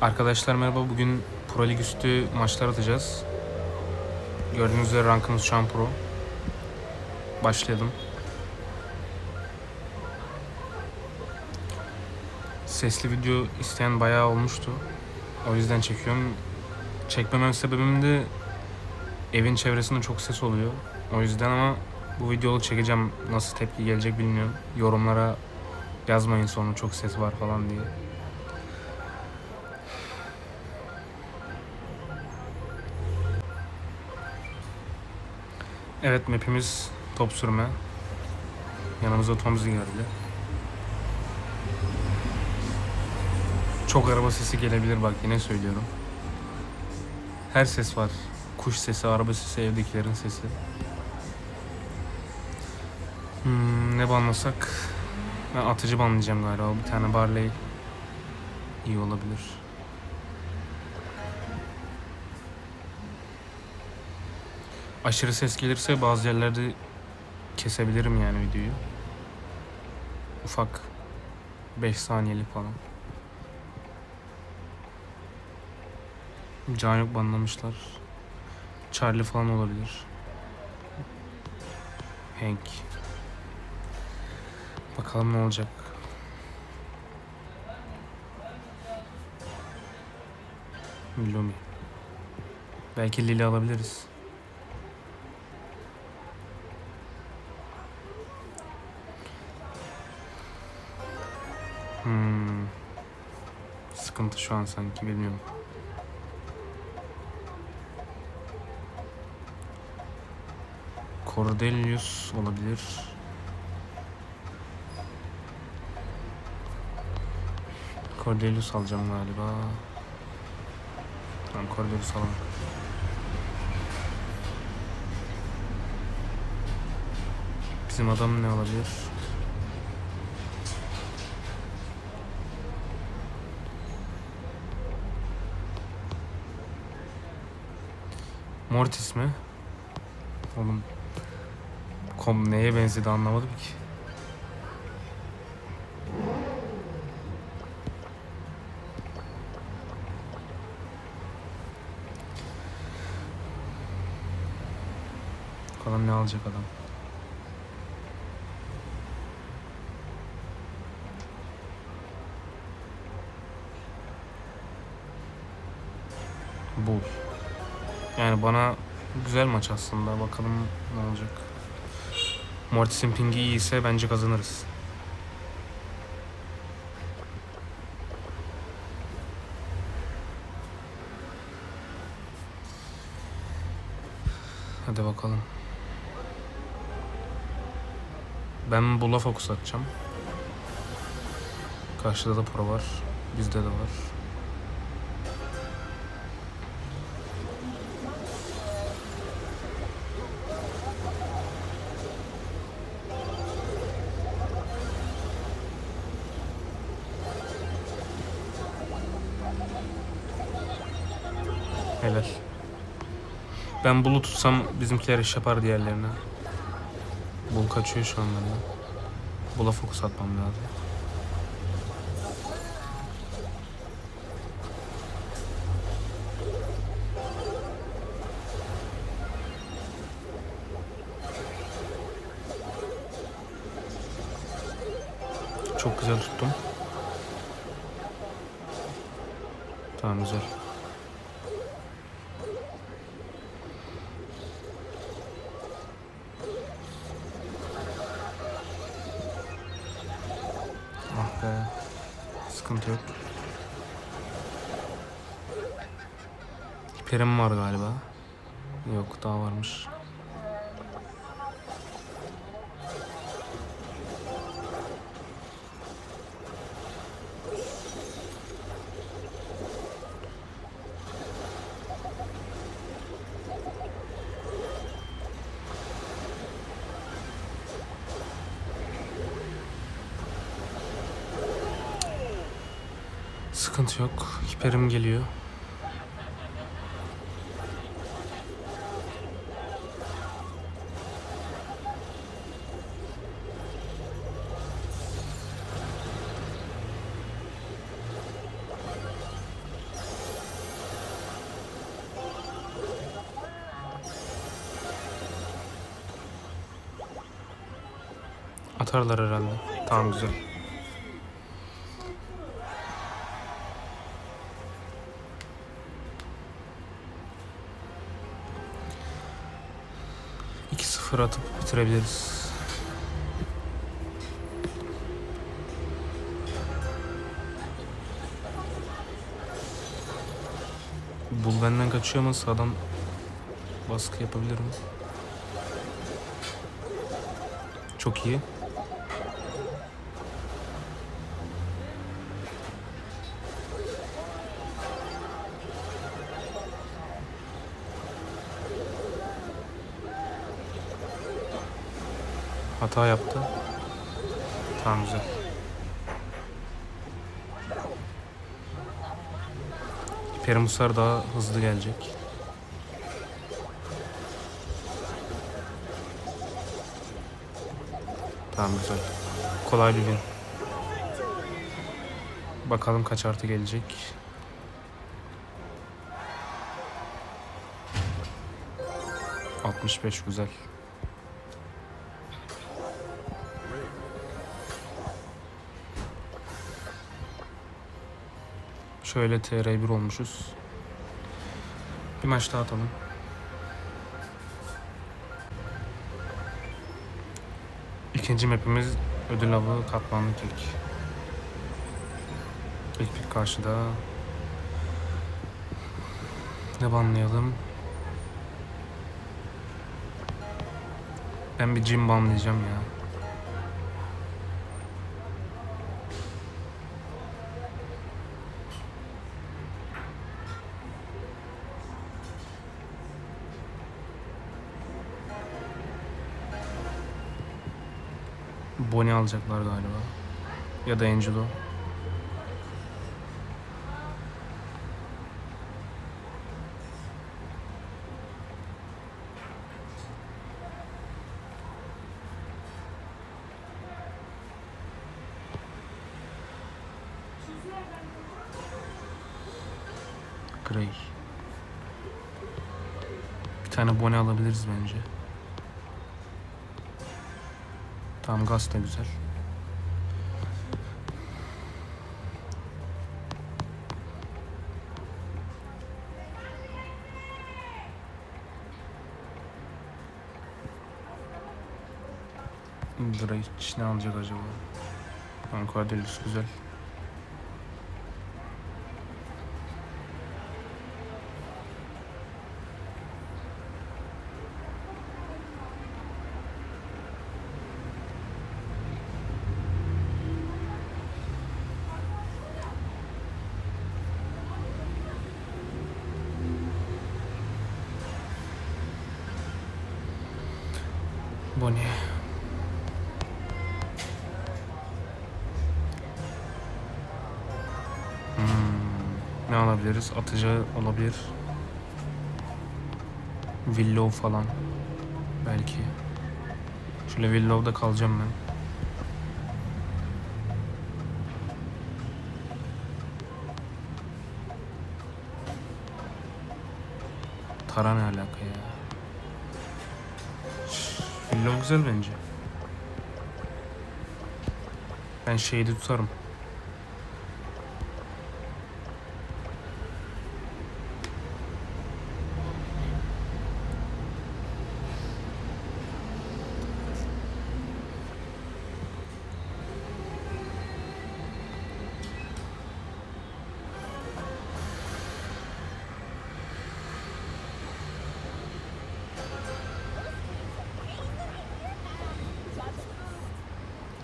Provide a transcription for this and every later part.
Arkadaşlar merhaba. Bugün Pro Lig üstü maçlar atacağız. Gördüğünüz üzere rankımız şu an Pro. Başlayalım. Sesli video isteyen bayağı olmuştu. O yüzden çekiyorum. Çekmemem sebebim de evin çevresinde çok ses oluyor. O yüzden ama bu videoyu çekeceğim. Nasıl tepki gelecek bilmiyorum. Yorumlara yazmayın sonra çok ses var falan diye. Evet mapimiz top sürme. Yanımıza Tomzi geldi. Çok araba sesi gelebilir bak yine söylüyorum. Her ses var. Kuş sesi, araba sesi, evdekilerin sesi. Hmm, ne banlasak? Ben atıcı banlayacağım galiba. Bir tane Barley iyi olabilir. Aşırı ses gelirse bazı yerlerde kesebilirim yani videoyu. Ufak 5 saniyelik falan. Can yok banlamışlar. Charlie falan olabilir. Hank. Bakalım ne olacak. Lumi. Belki Lili alabiliriz. Hmm. Sıkıntı şu an sanki bilmiyorum. Cordelius olabilir. Cordelius alacağım galiba. Tamam Cordelius alalım. Bizim adam ne olabilir? Mortis mi? Oğlum kom neye benzedi anlamadım ki. Bakalım ne alacak adam. Bul. Yani bana güzel maç aslında. Bakalım ne olacak. Mortis'in pingi iyi ise bence kazanırız. Hadi bakalım. Ben Bull'a fokus atacağım. Karşıda da pro var. Bizde de var. Helal. Ben Bull'u tutsam bizimkiler iş yapar diğerlerine. Bull kaçıyor şu an benden. Bull'a fokus atmam lazım. Çok güzel tuttum. Tamam güzel. Hiperim var galiba. Yok daha varmış. Sıkıntı yok. Hiperim geliyor. Atarlar herhalde. Tamam güzel. İki sıfır atıp bitirebiliriz. Bul benden kaçıyor ama sağdan baskı yapabilirim. Çok iyi. Hata yaptı. Tamam güzel. Perimuslar daha hızlı gelecek. Tamam güzel. Kolay bir win. Bakalım kaç artı gelecek. Altmış beş güzel. Şöyle TR1 olmuşuz. Bir maç daha atalım. İkinci mapimiz ödül avı katmanlı kek. İlk bir karşıda. Ne banlayalım? Ben bir Jim banlayacağım ya. Bonnie alacaklar galiba. Ya da Angelo. Gray. Bir tane Bonnie alabiliriz bence. Tamam gaz da güzel. Drake ne alacak acaba? Ankadelius güzel. Bonnie. Hmm, ne alabiliriz? Atıcı olabilir. Willow falan. Belki. Şöyle Willow'da kalacağım ben. Tara ne alaka ya? Willow güzel bence. Ben şeyde tutarım.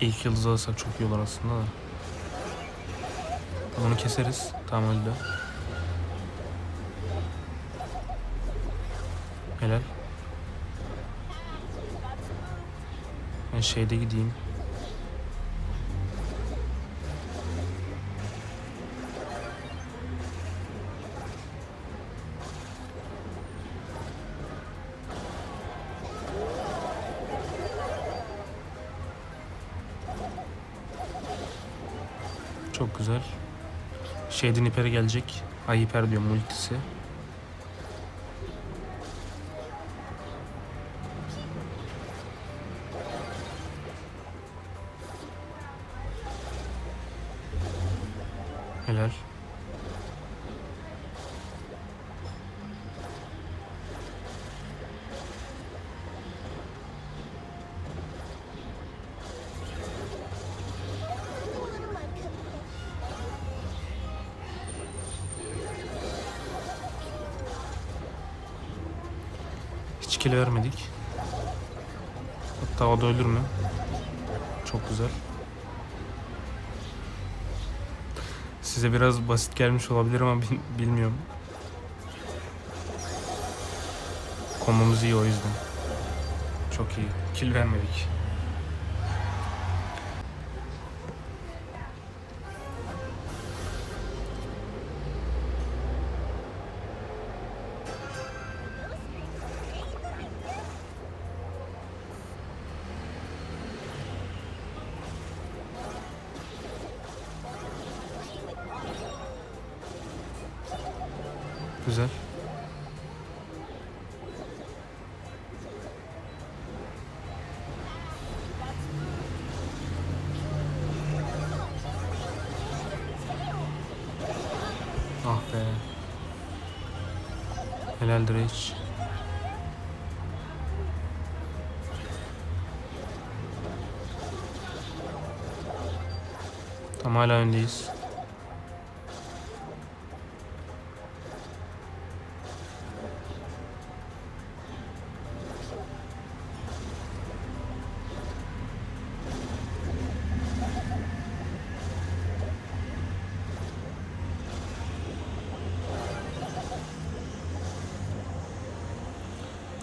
İlk yıldız alırsak çok iyi olur aslında da. Onu keseriz. Tamam öldü. Helal. Ben şeyde gideyim. Çok güzel. Shade'in hiperi gelecek. Ay hiper diyorum ultisi. Helal. Kilo vermedik. Hatta o da ölür mü? Çok güzel. Size biraz basit gelmiş olabilir ama bil- bilmiyorum. Kombomuz iyi o yüzden. Çok iyi. Kill vermedik. Ah be. Helal Dredge. Tam hala öndeyiz.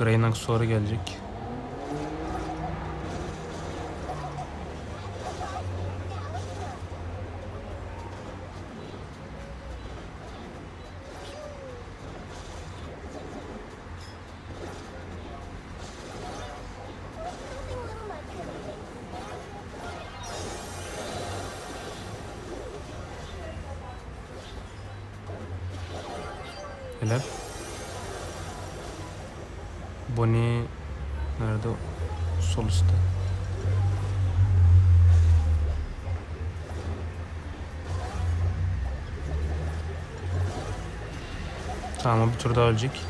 Greynax sonra gelecek. Helal. Bonnie nerede? Sol üstte. Tamam bir tur daha ölecek.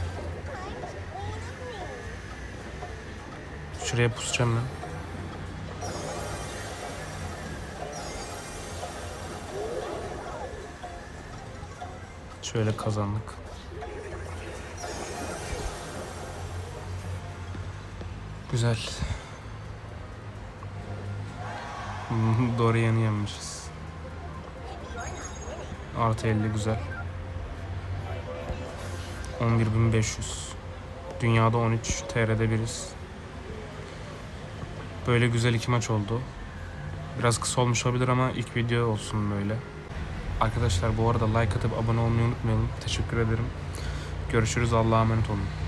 Şuraya pusacağım ben. Şöyle kazandık. Güzel. Dorian'ı yenmişiz. Artı 50 güzel. 11.500. Dünyada 13, TR'de biriz. Böyle güzel iki maç oldu. Biraz kısa olmuş olabilir ama ilk video olsun böyle. Arkadaşlar bu arada like atıp abone olmayı unutmayalım. Teşekkür ederim. Görüşürüz. Allah'a emanet olun.